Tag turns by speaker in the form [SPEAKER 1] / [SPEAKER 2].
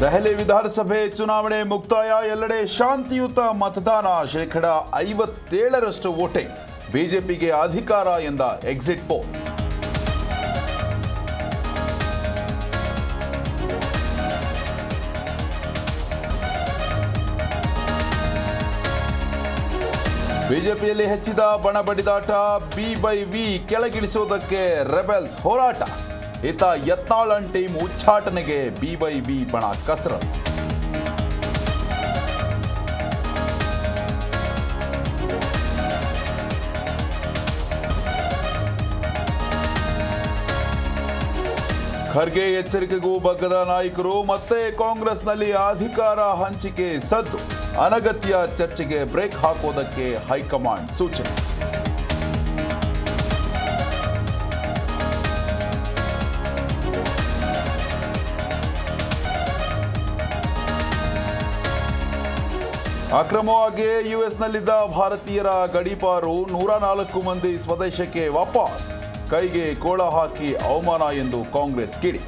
[SPEAKER 1] ದೆಹಲಿ ವಿಧಾನಸಭೆ ಚುನಾವಣೆ ಮುಕ್ತಾಯ, ಎಲ್ಲೆಡೆ ಶಾಂತಿಯುತ ಮತದಾನ, ಶೇಕಡ ಐವತ್ತೇಳರಷ್ಟು ವೋಟಿಂಗ್ ಬಿಜೆಪಿಗೆ ಅಧಿಕಾರ ಎಂದ ಎಕ್ಸಿಟ್ ಪೋಲ್. ಬಿಜೆಪಿಯಲ್ಲಿ ಹೆಚ್ಚಿದ ಬಣ ಬಡಿದಾಟ ಬಿವೈವಿ ಕೆಳಗಿಳಿಸುವುದಕ್ಕೆ ರೆಬೆಲ್ಸ್ ಹೋರಾಟ. ಇತ್ತ ಯತ್ನಾಳನ್ ಟೀಮ್ ಉಚ್ಚಾಟನೆಗೆ ಬಿವೈವಿ ಬಣ ಕಸರತ್ತು. ಖರ್ಗೆ ಎಚ್ಚರಿಕೆಗೂ ಬಗ್ಗದ ನಾಯಕರು, ಮತ್ತೆ ಕಾಂಗ್ರೆಸ್ನಲ್ಲಿ ಅಧಿಕಾರ ಹಂಚಿಕೆ ಸದ್ದು. ಅನಗತ್ಯ ಚರ್ಚೆಗೆ ಬ್ರೇಕ್ ಹಾಕೋದಕ್ಕೆ ಹೈಕಮಾಂಡ್ ಸೂಚನೆ. ಅಕ್ರಮವಾಗಿ ಯುಎಸ್ನಲ್ಲಿದ್ದ ಭಾರತೀಯರ ಗಡೀಪಾರು ನೂರ ನಾಲ್ಕು ಮಂದಿ ಸ್ವದೇಶಕ್ಕೆ ವಾಪಸ್. ಕೈಗೆ ಕೋಳ ಹಾಕಿ ಅವಮಾನ ಎಂದು ಕಾಂಗ್ರೆಸ್ ಕಿಡಿ.